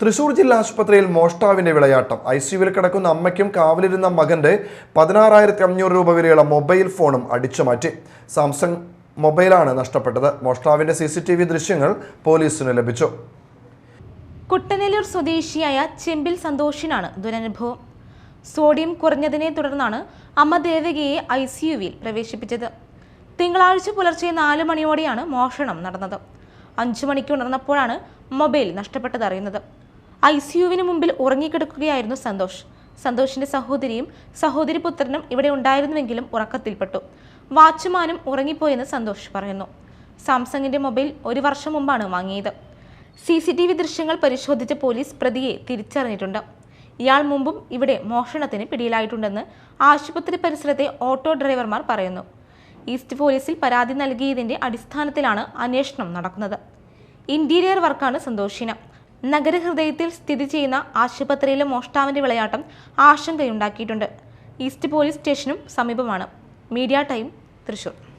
തൃശൂർ ജില്ലാ ആശുപത്രിയിൽ മോഷ്ടാവിന്റെ വിളയാട്ടം. ഐ സിയുവിൽ കിടക്കുന്ന അമ്മയ്ക്കും കാവലിരുന്ന മകന്റെ പതിനാറായിരത്തി അഞ്ഞൂറ് രൂപ വരെയുള്ള മൊബൈൽ ഫോണും അടിച്ചുമാറ്റി. സാംസങ് മൊബൈലാണ് നഷ്ടപ്പെട്ടത്. മോഷ്ടാവിന്റെ സി സി ടി വി ദൃശ്യങ്ങൾ പോലീസിന് ലഭിച്ചു. കുട്ടനെല്ലൂർ സ്വദേശിയായ ചെമ്പിൽ സന്തോഷിനാണ് ദുരനുഭവം. സോഡിയം കുറഞ്ഞതിനെ തുടർന്നാണ് അമ്മ ദേവകിയെ ഐ സിയുവിൽ പ്രവേശിപ്പിച്ചത്. തിങ്കളാഴ്ച പുലർച്ചെ നാല് മണിയോടെയാണ് മോഷണം നടന്നത്. അഞ്ചു മണിക്ക് ഉണർന്നപ്പോഴാണ് മൊബൈൽ നഷ്ടപ്പെട്ടതറിയുന്നത് ഐ സി യുവിന് മുമ്പിൽ ഉറങ്ങിക്കിടക്കുകയായിരുന്നു സന്തോഷ്. സന്തോഷിന്റെ സഹോദരിയും സഹോദരി പുത്രനും ഇവിടെ ഉണ്ടായിരുന്നുവെങ്കിലും ഉറക്കത്തിൽപ്പെട്ടു. വാച്ച്മാനും ഉറങ്ങിപ്പോയെന്ന് സന്തോഷ് പറയുന്നു. സാംസങ്ങിന്റെ മൊബൈൽ ഒരു വർഷം മുമ്പാണ് വാങ്ങിയത്. സി സി ടി വി ദൃശ്യങ്ങൾ പരിശോധിച്ച പോലീസ് പ്രതിയെ തിരിച്ചറിഞ്ഞിട്ടുണ്ട്. ഇയാൾ മുമ്പും ഇവിടെ മോഷണത്തിന് പിടിയിലായിട്ടുണ്ടെന്ന് ആശുപത്രി പരിസരത്തെ ഓട്ടോ ഡ്രൈവർമാർ പറയുന്നു. ഈസ്റ്റ് പോലീസിൽ പരാതി നൽകിയതിന്റെ അടിസ്ഥാനത്തിലാണ് അന്വേഷണം നടക്കുന്നത്. ഇന്റീരിയർ വർക്കാണ് സന്തോഷിന്. നഗരഹൃദയത്തിൽ സ്ഥിതി ചെയ്യുന്ന ആശുപത്രിയിലെ മോഷ്ടാവിന്റെ വിളയാട്ടം ആശങ്കയുണ്ടാക്കിയിട്ടുണ്ട്. ഈസ്റ്റ് പോലീസ് സ്റ്റേഷനും സമീപമാണ്. Media time Thrissur.